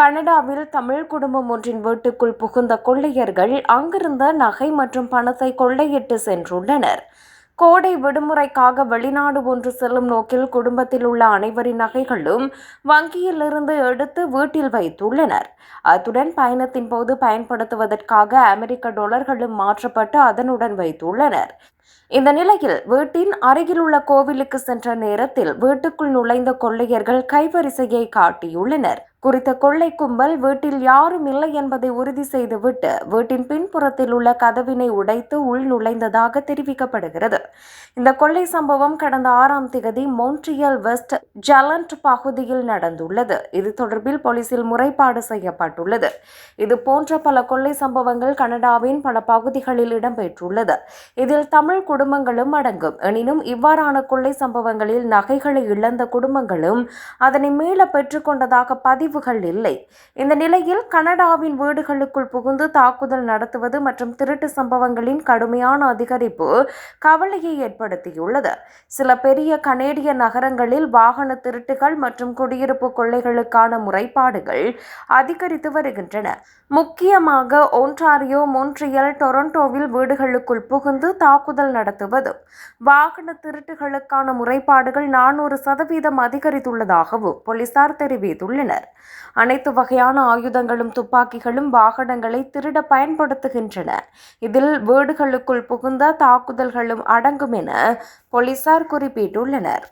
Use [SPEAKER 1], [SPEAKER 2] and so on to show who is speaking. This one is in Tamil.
[SPEAKER 1] கனடாவில் தமிழ் குடும்பம் ஒன்றின் வீட்டுக்குள் புகுந்த கொள்ளையர்கள் அங்கிருந்த நகை மற்றும் பணத்தை கொள்ளையிட்டு சென்றுள்ளனர். கோடை விடுமுறைக்காக வெளிநாடு ஒன்று செல்லும் நோக்கில் குடும்பத்தில் உள்ள அனைவரின் நகைகளும் வங்கியிலிருந்து எடுத்து வீட்டில் வைத்துள்ளனர். அத்துடன் பயணத்தின் போது பயன்படுத்துவதற்காக அமெரிக்க டாலர்களும் மாற்றப்பட்டு அதனுடன் வைத்துள்ளனர். இந்த நிலையில் வீட்டின் அருகிலுள்ள கோவிலுக்கு சென்ற நேரத்தில் வீட்டுக்குள் நுழைந்த கொள்ளையர்கள் கைவரிசையை காட்டியுள்ளனர். குறித்த கொள்ளை கும்பல் வீட்டில் யாரும் இல்லை என்பதை உறுதி செய்துவிட்டு வீட்டின் பின்புறத்தில் உள்ள கதவினை உடைத்து உள் நுழைந்ததாக தெரிவிக்கப்படுகிறது. இந்த கொள்ளை சம்பவம் கடந்த ஆறாம் தேதி மோன்ட்ரியல் வெஸ்ட் ஜலண்ட் பகுதியில் நடந்துள்ளது. இது தொடர்பில் போலீசில் முறைப்பாடு செய்யப்பட்டுள்ளது. இது போன்ற பல கொள்ளை சம்பவங்கள் கனடாவின் பல பகுதிகளில் இடம்பெற்றுள்ளது. இதில் தமிழ் குடும்பங்களும் அடங்கும். எனினும் இவ்வாறான கொள்ளை சம்பவங்களில் நகைகளை இழந்த குடும்பங்களும் அதனை மீள பெற்றுக்கொண்டதாக பதிவு பதிவுகள் இல்லை. இந்த நிலையில் கனடாவின் வீடுகளுக்குள் புகுந்து தாக்குதல் நடத்துவது மற்றும் திருட்டு சம்பவங்களின் கடுமையான அதிகரிப்பு கவலையை ஏற்படுத்தியுள்ளது. சில பெரிய கனேடிய நகரங்களில் வாகன திருட்டுகள் மற்றும் குடியிருப்பு கொள்ளைகளுக்கான முறைப்பாடுகள் அதிகரித்து வருகின்றன. முக்கியமாக ஒன்டாரியோ மொன்ட்ரியல் டொரண்டோவில் வீடுகளுக்குள் புகுந்து தாக்குதல் நடத்துவதும் வாகன திருட்டுகளுக்கான முறைப்பாடுகள் நானூறு சதவீதம் அதிகரித்துள்ளதாகவும் போலீசார் தெரிவித்துள்ளனர். அனைத்து வகையான ஆயுதங்களும் துப்பாக்கிகளும் வாகனங்களை திருட பயன்படுத்துகின்றன. இதில் வீடுகளுக்குள் புகுந்த தாக்குதல்களும் அடங்கும் என போலீசார் குறிப்பிட்டுள்ளனர்.